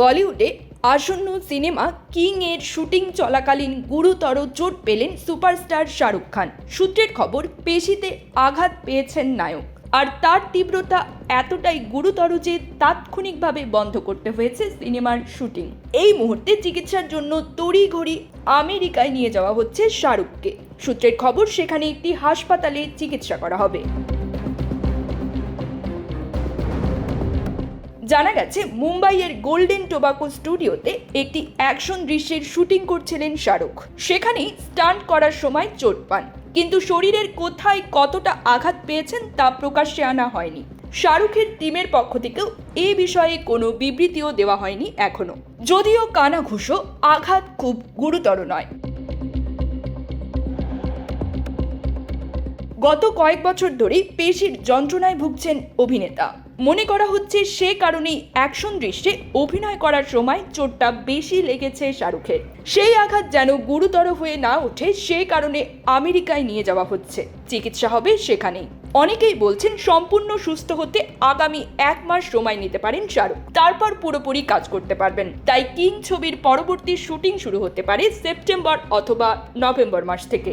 বলিউডে আসন্ন cinema king এর শুটিং চলাকালীন গুরুতর চোট পেলেন সুপারস্টার শাহরুখ খান। সূত্রের খবর, পেশিতে আঘাত পেয়েছেন নায়ক। আর তার তীব্রতা এতটাই গুরুতর যে তাৎক্ষণিকভাবে বন্ধ করতে হয়েছে সিনেমার শুটিং। এই মুহূর্তে চিকিৎসার জন্য তড়িঘড়ি আমেরিকায় নিয়ে যাওয়া হচ্ছে শাহরুখকে। সূত্রের খবর, সেখানে একটি হাসপাতালে চিকিৎসা করা হবে। জানা গেছে, মুম্বাইয়ের গোল্ডেন টোবাকো স্টুডিওতে একটি অ্যাকশন দৃশ্যের শুটিং করছিলেন শাহরুখ। সেখানেই স্টান্ট করার সময় চোট পান। কিন্তু শরীরের কোথায় কতটা আঘাত পেয়েছেন তা প্রকাশ্যে আনা হয়নি। শাহরুখের টিমের পক্ষ থেকেও এ বিষয়ে কোনো বিবৃতিও দেওয়া হয়নি এখনও। যদিও কানাঘুষো আঘাত খুব গুরুতর নয়। গত কয়েক বছর ধরেই পেশির যন্ত্রণায় ভুগছেন অভিনেতা। মনে করা হচ্ছে সে কারণেই অ্যাকশন দৃশ্যে অভিনয় করার সময় চোটটা বেশি লেগেছে শাহরুখের। সেই আঘাত যেন গুরুতর হয়ে না ওঠে, সে কারণে আমেরিকায় নিয়ে যাওয়া হচ্ছে। চিকিৎসা হবে সেখানেই। অনেকেই বলছেন সম্পূর্ণ সুস্থ হতে আগামী এক মাস সময় নিতে পারেন শাহরুখ। তারপর পুরোপুরি কাজ করতে পারবেন। তাই কিং ছবির পরবর্তী শুটিং শুরু হতে পারে সেপ্টেম্বর অথবা নভেম্বর মাস থেকে।